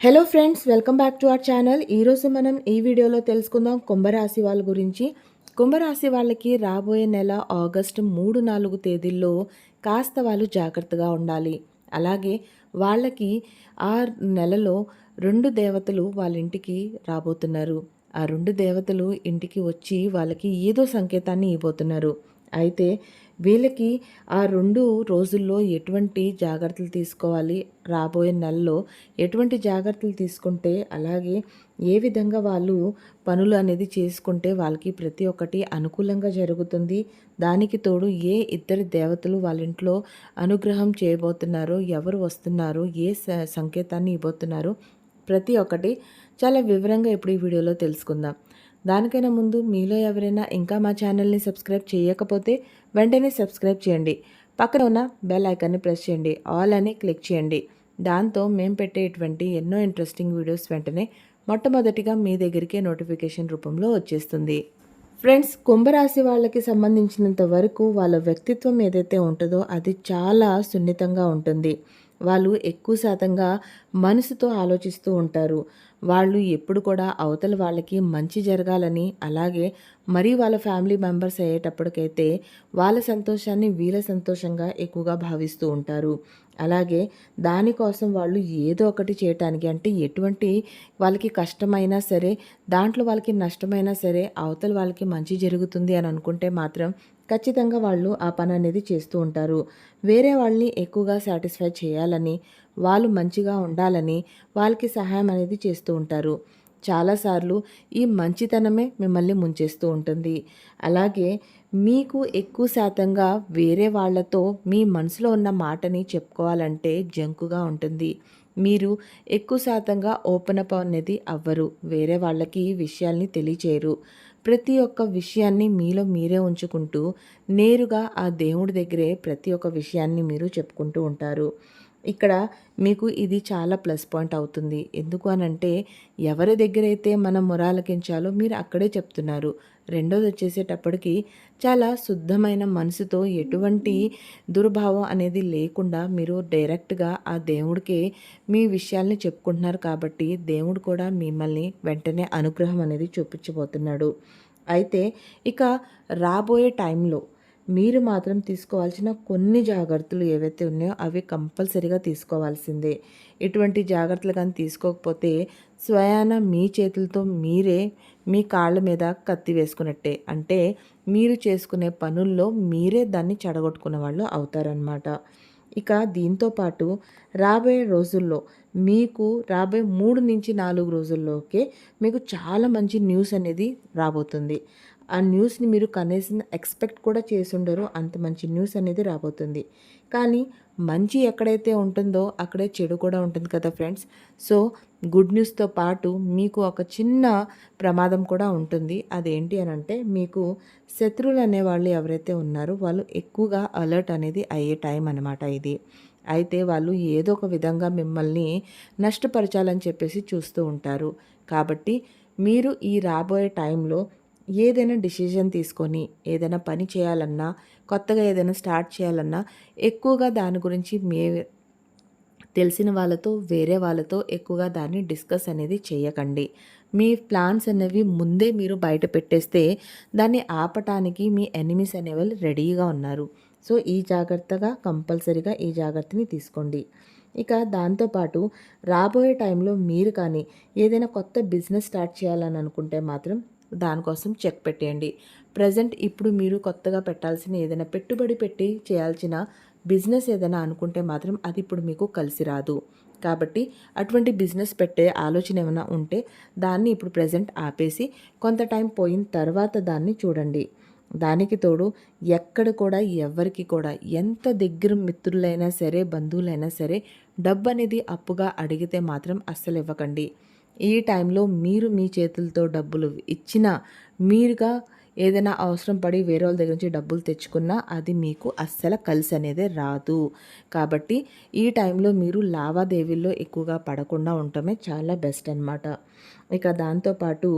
Hello friends welcome back to our channel ఈరోజు మనం ఈ వీడియోలో తెలుసుకుందాం కుంభరాశి వాళ్ళ గురించి. కుంభరాశి వాళ్ళకి రాబోయే నెల ఆగస్టు మూడు నాలుగు తేదీల్లో కాస్త వాళ్ళు జాగ్రత్తగా ఉండాలి. అలాగే వాళ్ళకి ఆ నెలలో రెండు దేవతలు వాళ్ళ ఇంటికి రాబోతున్నారు. ఆ రెండు దేవతలు ఇంటికి వచ్చి వాళ్ళకి ఏదో సంకేతాన్ని ఇవ్వబోతున్నారు. అయితే వీళ్ళకి ఆ రెండు రోజుల్లో ఎటువంటి జాగ్రత్తలు తీసుకోవాలి? రాబోయే నెలలో ఎటువంటి జాగ్రత్తలు తీసుకుంటే అలాగే ఏ విధంగా వాళ్ళు పనులు అనేది చేసుకుంటే వాళ్ళకి ప్రతి ఒక్కటి అనుకూలంగా జరుగుతుంది? దానికి తోడు ఏ ఇద్దరు దేవతలు వాళ్ళ ఇంట్లో అనుగ్రహం చేయబోతున్నారో ఎవరు వస్తున్నారో ఏ సంకేతాన్ని ఇవ్వబోతున్నారో ప్రతి ఒక్కటి చాలా వివరంగా ఇప్పుడు ఈ వీడియోలో తెలుసుకుందాం. దానికైనా ముందు మీలో ఎవరైనా ఇంకా మా ఛానల్ని సబ్స్క్రైబ్ చేయకపోతే వెంటనే సబ్స్క్రైబ్ చేయండి. పక్కన ఉన్న బెల్ ఐకాన్ని ప్రెస్ చేయండి. ఆల్ అని క్లిక్ చేయండి. దాంతో మేము పెట్టేటువంటి ఎన్నో ఇంట్రెస్టింగ్ వీడియోస్ వెంటనే మొట్టమొదటిగా మీ దగ్గరికే నోటిఫికేషన్ రూపంలో వచ్చేస్తుంది. ఫ్రెండ్స్ కుంభరాశి వాళ్ళకి సంబంధించినంత వరకు వాళ్ళ వ్యక్తిత్వం ఏదైతే ఉంటుందో అది చాలా సున్నితంగా ఉంటుంది. వాళ్ళు ఎక్కువ శాతంగా మనసుతో ఆలోచిస్తూ ఉంటారు. వాళ్ళు ఎప్పుడు కూడా అవతల వాళ్ళకి మంచి జరగాలని అలాగే మరి వాళ్ళ ఫ్యామిలీ మెంబర్స్ అయ్యేటప్పటికైతే వాళ్ళ సంతోషాన్ని వీళ్ళ సంతోషంగా ఎక్కువగా భావిస్తూ ఉంటారు. అలాగే దానికోసం వాళ్ళు ఏదో ఒకటి చేయటానికి అంటే ఎటువంటి వాళ్ళకి కష్టమైనా సరే దాంట్లో వాళ్ళకి నష్టమైనా సరే అవతల వాళ్ళకి మంచి జరుగుతుంది అని అనుకుంటే మాత్రం ఖచ్చితంగా వాళ్ళు ఆ పని అనేది చేస్తూ ఉంటారు. వేరే వాళ్ళని ఎక్కువగా సాటిస్ఫై చేయాలని వాళ్ళు మంచిగా ఉండాలని వాళ్ళకి సహాయం అనేది చేస్తూ ఉంటారు. చాలాసార్లు ఈ మంచితనమే మిమ్మల్ని ముంచేస్తూ ఉంటుంది. అలాగే మీకు ఎక్కువ శాతంగా వేరే వాళ్ళతో మీ మనసులో ఉన్న మాటని చెప్పుకోవాలంటే జంకుగా ఉంటుంది. మీరు ఎక్కువ శాతంగా ఓపెన్ అప్ అనేది అవ్వరు. వేరే వాళ్ళకి విషయాల్ని తెలియచేయరు. ప్రతి ఒక్క విషయాన్ని మీలో మీరే ఉంచుకుంటూ నేరుగా ఆ దేవుడి దగ్గరే ప్రతి ఒక్క విషయాన్ని మీరు చెప్పుకుంటూ ఉంటారు. ఇక్కడ మీకు ఇది చాలా ప్లస్ పాయింట్ అవుతుంది. ఎందుకు అనంటే ఎవరి దగ్గర అయితే మనం మొరాలకించాలో మీరు అక్కడే చెప్తున్నారు. రెండోది వచ్చేసేటప్పటికి చాలా శుద్ధమైన మనసుతో ఎటువంటి దుర్భావం అనేది లేకుండా మీరు డైరెక్ట్గా ఆ దేవుడికే మీ విషయాల్ని చెప్పుకుంటున్నారు కాబట్టి దేవుడు కూడా మిమ్మల్ని వెంటనే అనుగ్రహం అనేది చూపించబోతున్నాడు. అయితే ఇక రాబోయే టైంలో మీరు మాత్రం తీసుకోవాల్సిన కొన్ని జాగ్రత్తలు ఏవైతే ఉన్నాయో అవి కంపల్సరీగా తీసుకోవాల్సిందే. ఇటువంటి జాగ్రత్తలు కానీ తీసుకోకపోతే స్వయాన మీ చేతులతో మీరే మీ కాళ్ళ మీద కత్తి వేసుకున్నట్టే. అంటే మీరు చేసుకునే పనుల్లో మీరే దాన్ని చెడగొట్టుకున్న వాళ్ళు అవుతారనమాట ఇక దీంతో పాటు రాబోయే రోజుల్లో మీకు రాబోయే మూడు నుంచి నాలుగు రోజుల్లోకే మీకు చాలా మంచి న్యూస్ అనేది రాబోతుంది. ఆ న్యూస్ని మీరు కనీసం ఎక్స్పెక్ట్ కూడా చేసి ఉండరు. అంత మంచి న్యూస్ అనేది రాబోతుంది. కానీ మంచి ఎక్కడైతే ఉంటుందో అక్కడే చెడు కూడా ఉంటుంది కదా ఫ్రెండ్స్. సో గుడ్ న్యూస్తో పాటు మీకు ఒక చిన్న ప్రమాదం కూడా ఉంటుంది. అదేంటి అని అంటే మీకు శత్రువులు అనేవాళ్ళు ఎవరైతే ఉన్నారో వాళ్ళు ఎక్కువగా అలర్ట్ అనేది అయ్యే టైం అనమాట ఇది. అయితే వాళ్ళు ఏదో ఒక విధంగా మిమ్మల్ని నష్టపరచాలని చెప్పేసి చూస్తూ ఉంటారు. కాబట్టి మీరు ఈ రాబోయే టైంలో ఏదైనా డిసిషన్ తీసుకొని ఏదైనా పని చేయాలన్నా కొత్తగా ఏదైనా స్టార్ట్ చేయాలన్నా ఎక్కువగా దాని గురించి మే తెలిసిన వాళ్ళతో వేరే వాళ్ళతో ఎక్కువగా దాన్ని డిస్కస్ అనేది చేయకండి. మీ ప్లాన్స్ అనేవి ముందే మీరు బయట పెట్టేస్తే దాన్ని ఆపటానికి మీ ఎనిమీస్ అనేవాళ్ళు రెడీగా ఉన్నారు. సో ఈ జాగ్రత్తగా కంపల్సరీగా ఈ జాగ్రత్తని తీసుకోండి. ఇక దాంతోపాటు రాబోయే టైంలో మీరు కానీ ఏదైనా కొత్త బిజినెస్ స్టార్ట్ చేయాలని అనుకుంటే మాత్రం దానికోసం చెక్ పెట్టేయండి. ప్రజెంట్ ఇప్పుడు మీరు కొత్తగా పెట్టాల్సిన ఏదైనా పెట్టుబడి పెట్టి చేయాల్సిన బిజినెస్ ఏదైనా అనుకుంటే మాత్రం అది ఇప్పుడు మీకు కలిసి రాదు. కాబట్టి అటువంటి బిజినెస్ పెట్టే ఆలోచన ఏమైనా ఉంటే దాన్ని ఇప్పుడు ప్రజెంట్ ఆపేసి కొంత టైం పోయిన తర్వాత దాన్ని చూడండి. దానికి తోడు ఎక్కడ కూడా ఎవరికి కూడా ఎంత దగ్గర మిత్రులైనా సరే బంధువులైనా సరే డబ్బు అనేది అప్పుగా అడిగితే మాత్రం అస్సలు ఇవ్వకండి. ఈ టైంలో మీరు మీ చేతులతో డబ్బులు ఇచ్చినా మీరుగా ఏదైనా అవసరం పడి వేరే వాళ్ళ దగ్గర నుంచి డబ్బులు తెచ్చుకున్నా అది మీకు అస్సలు కలిసి అనేది రాదు. కాబట్టి ఈ టైంలో మీరు లావాదేవీల్లో ఎక్కువగా పడకుండా ఉండటమే చాలా బెస్ట్ అనమాట ఇక దాంతోపాటు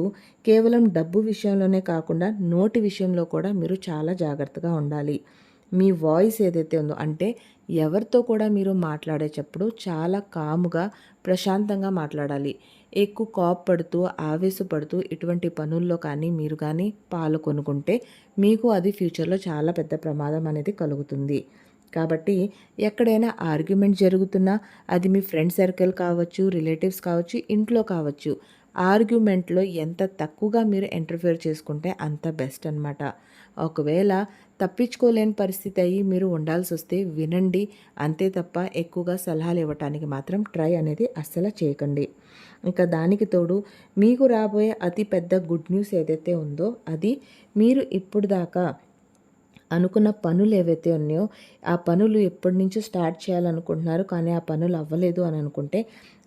కేవలం డబ్బు విషయంలోనే కాకుండా నోటి విషయంలో కూడా మీరు చాలా జాగ్రత్తగా ఉండాలి. మీ వాయిస్ ఏదైతే ఉందో అంటే ఎవరితో కూడా మీరు మాట్లాడేటప్పుడు చాలా కాముగా ప్రశాంతంగా మాట్లాడాలి. ఎక్కువ కోప్పడుతూ ఆవేశపడుతూ ఇటువంటి పనుల్లో కానీ మీరు కానీ పాలు కొనుక్కుంటే మీకు అది ఫ్యూచర్లో చాలా పెద్ద ప్రమాదం అనేది కలుగుతుంది. కాబట్టి ఎక్కడైనా ఆర్గ్యుమెంట్ జరుగుతున్నా అది మీ ఫ్రెండ్ సర్కిల్ కావచ్చు రిలేటివ్స్ కావచ్చు ఇంట్లో కావచ్చు ఆర్గ్యుమెంట్లో ఎంత తక్కువగా మీరు ఇంటర్ఫియర్ చేసుకుంటే అంత బెస్ట్ అనమాట ఒకవేళ తప్పించుకోలేని పరిస్థితి అయ్యి మీరు ఉండాల్సి వస్తే వినండి. అంతే తప్ప ఎక్కువగా సలహాలు ఇవ్వటానికి మాత్రం ట్రై అనేది అస్సలు చేయకండి. ఇంకా దానికి తోడు మీకు రాబోయే అతి పెద్ద గుడ్ న్యూస్ ఏదైతే ఉందో అది మీరు ఇప్పుడు దాకా అనుకున్న పనులు ఏవైతే ఉన్నాయో ఆ పనులు ఎప్పటి నుంచో స్టార్ట్ చేయాలనుకుంటున్నారు కానీ ఆ పనులు అవ్వలేదు అని అనుకుంటే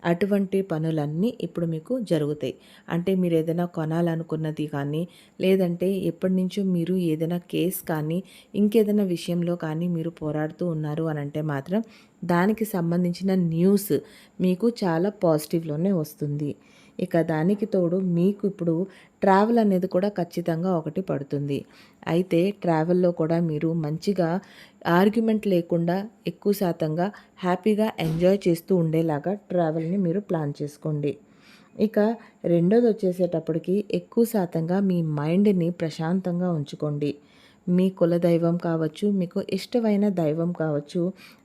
అటువంటి పనులన్నీ ఇప్పుడు మీకు జరుగుతాయి. అంటే మీరు ఏదైనా కొనాలనుకున్నది కానీ లేదంటే ఎప్పటి నుంచో మీరు ఏదైనా కేస్ కానీ ఇంకేదైనా విషయంలో కానీ మీరు పోరాడుతూ ఉన్నారు అని అంటే మాత్రం దానికి సంబంధించిన న్యూస్ మీకు చాలా పాజిటివ్లోనే వస్తుంది. ఇక దానికి తోడు మీకు ఇప్పుడు ట్రావెల్ అనేది కూడా ఖచ్చితంగా ఒకటి పడుతుంది. అయితే ట్రావెల్లో కూడా మీరు మంచిగా ఆర్గ్యుమెంట్ లేకుండా ఎక్కువ శాతంగా హ్యాపీగా ఎంజాయ్ చేస్తూ ఉండేలాగా ట్రావెల్ని మీరు ప్లాన్ చేసుకోండి. ఇక రెండోది వచ్చేసేటప్పటికి ఎక్కువ శాతంగా మీ మైండ్ని ప్రశాంతంగా ఉంచుకోండి. మీ కుల దైవం కావచ్చు మీకు ఇష్టమైన దైవం కావచ్చు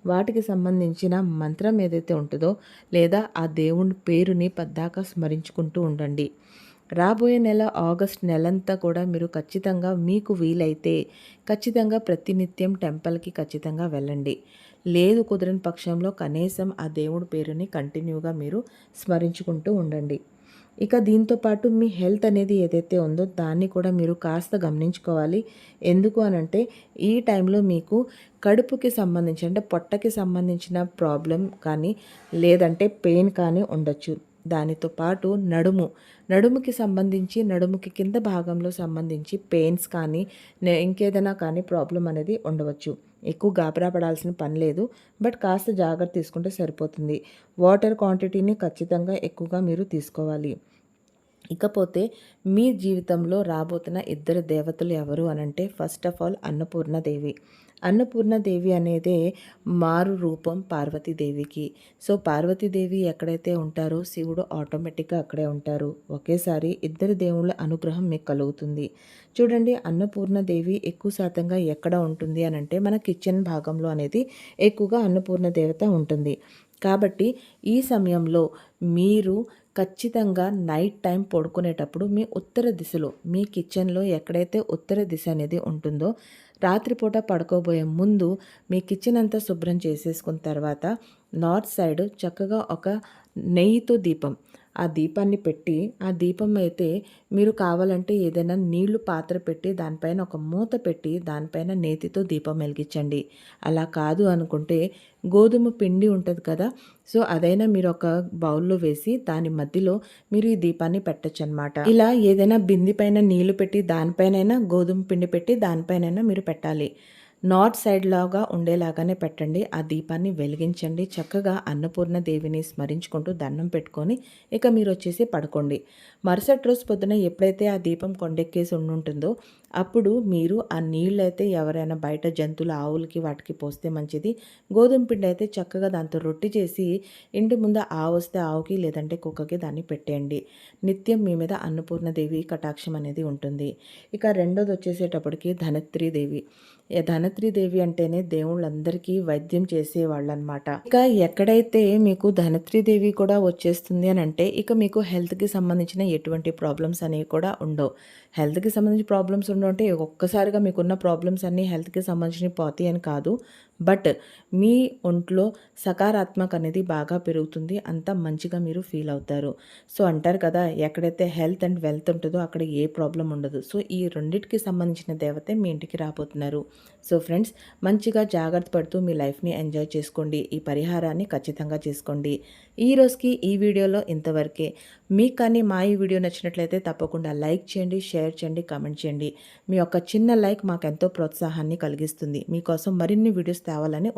వాటికి సంబంధించిన మంత్రం ఏదైతే ఉంటుందో లేదా ఆ దేవుని పేరుని పద్దాక స్మరించుకుంటూ ఉండండి. రాబోయే నెల ఆగస్ట్ నెలంతా కూడా మీరు ఖచ్చితంగా మీకు వీలైతే ఖచ్చితంగా ప్రతినిత్యం టెంపుల్కి ఖచ్చితంగా వెళ్ళండి. లేదు కుదరని పక్షంలో కనీసం ఆ దేవుడి పేరుని కంటిన్యూగా మీరు స్మరించుకుంటూ ఉండండి. ఇక దీంతో పాటు మీ హెల్త్ అనేది ఏదైతే ఉందో దాన్ని కూడా మీరు కాస్త గమనించుకోవాలి. ఎందుకు అనంటే ఈ టైంలో మీకు కడుపుకి సంబంధించి అంటే పొట్టకి సంబంధించిన ప్రాబ్లం కానీ లేదంటే పెయిన్ కానీ ఉండొచ్చు. దానితో పాటు నడుము. నడుముకి సంబంధించి నడుముకి కింద భాగంలో సంబంధించి పెయిన్స్ కానీ ఇంకేదైనా కానీ ప్రాబ్లం అనేది ఉండవచ్చు. ఎక్కువ గాబరా పడాల్సిన పని లేదు బట్ కాస్త జాగ్రత్త తీసుకుంటే సరిపోతుంది. వాటర్ క్వాంటిటీని ఖచ్చితంగా ఎక్కువగా మీరు తీసుకోవాలి. ఇకపోతే మీ జీవితంలో రాబోతున్న ఇద్దరు దేవతలు ఎవరు అనంటే first of all Annapurnadevi. Annapurnadevi అనేదే మారు రూపం పార్వతీదేవికి. సో పార్వతీదేవి ఎక్కడైతే ఉంటారో శివుడు ఆటోమేటిక్గా అక్కడే ఉంటారు. ఒకేసారి ఇద్దరు దేవుళ్ళ అనుగ్రహం మీకు కలుగుతుంది. చూడండి అన్నపూర్ణదేవి ఎక్కువ శాతంగా ఎక్కడ ఉంటుంది అని అంటే మన కిచెన్ భాగంలో అనేది ఎక్కువగా అన్నపూర్ణ దేవత ఉంటుంది. కాబట్టి ఈ సమయంలో మీరు ఖచ్చితంగా నైట్ టైం పడుకునేటప్పుడు మీ ఉత్తర దిశలో మీ కిచెన్లో ఎక్కడైతే ఉత్తర దిశ అనేది ఉంటుందో రాత్రిపూట పడుకోబోయే ముందు మీ కిచెన్ అంతా శుభ్రం చేసేసుకున్న తర్వాత నార్త్ సైడ్ చక్కగా ఒక నెయ్యితో దీపం ఆ దీపాన్ని పెట్టి ఆ దీపం అయితే మీరు కావాలంటే ఏదైనా నీళ్ళు పాత్ర పెట్టి దానిపైన ఒక మూత పెట్టి దానిపైన నేతితో దీపం వెలిగించండి. అలా కాదు అనుకుంటే గోధుమ పిండి ఉంటుంది కదా సో అదైనా మీరు ఒక బౌల్లో వేసి దాని మధ్యలో మీరు ఈ దీపాన్ని పెట్టచ్చు అనమాట ఇలా ఏదైనా బింది పైన నీళ్ళు పెట్టి దానిపైన గోధుమ పిండి పెట్టి దానిపైన మీరు పెట్టాలి. నార్త్ సైడ్ లాగా ఉండేలాగానే పెట్టండి. ఆ దీపాన్ని వెలిగించండి. చక్కగా అన్నపూర్ణ దేవిని స్మరించుకుంటూ దండం పెట్టుకొని ఇక మీరు వచ్చేసి పడుకోండి. మరుసటి రోజు పొద్దున ఎప్పుడైతే ఆ దీపం కొండెక్కేసి ఉండుంటుందో అప్పుడు మీరు ఆ నీళ్ళు అయితే ఎవరైనా బయట జంతువుల ఆవులకి వాటికి పోస్తే మంచిది. గోధుమ పిండి అయితే చక్కగా దాంతో రొట్టి చేసి ఇంటి ముందు ఆవు వస్తే ఆవుకి లేదంటే కుక్కకి దాన్ని పెట్టేయండి. నిత్యం మీ మీద అన్నపూర్ణదేవి కటాక్షం అనేది ఉంటుంది. ఇక రెండోది వచ్చేసేటప్పటికి ధనత్రీదేవి. ధనత్రీదేవి అంటేనే దేవుళ్ళందరికీ వైద్యం చేసేవాళ్ళు అనమాట ఇక ఎక్కడైతే మీకు ధనత్రీదేవి కూడా వచ్చేస్తుంది అని అంటే ఇక మీకు హెల్త్కి సంబంధించిన ఎటువంటి ప్రాబ్లమ్స్ అనేవి కూడా ఉండవు. హెల్త్కి సంబంధించిన ప్రాబ్లమ్స్ ఉండవు అంటే ఒక్కసారిగా మీకున్న ప్రాబ్లమ్స్ అన్నీ హెల్త్కి సంబంధించినవి పోతాయి అని కాదు. బట్ మీ ఒంట్లో సకారాత్మక అనేది బాగా పెరుగుతుంది అంత మంచిగా మీరు ఫీల్ అవుతారు. సో అంటారు కదా ఎక్కడైతే హెల్త్ అండ్ వెల్త్ ఉంటుందో అక్కడ ఏ ప్రాబ్లం ఉండదు. సో ఈ రెండింటికి సంబంధించిన దేవతే మీ ఇంటికి రాబోతున్నారు. సో ఫ్రెండ్స్ మంచిగా జాగ్రత్త పడుతూ మీ లైఫ్ని ఎంజాయ్ చేసుకోండి. ఈ పరిహారాన్ని ఖచ్చితంగా చేసుకోండి. ఈ రోజుకి ఈ వీడియోలో ఇంతవరకే. మీకు కానీ మా ఈ వీడియో నచ్చినట్లయితే తప్పకుండా లైక్ చేయండి షేర్ చేయండి కామెంట్ చేయండి. మీ యొక్క చిన్న లైక్ మాకు ఎంతో ప్రోత్సాహాన్ని కలిగిస్తుంది. మీకోసం మరిన్ని వీడియోస్ తేవాలని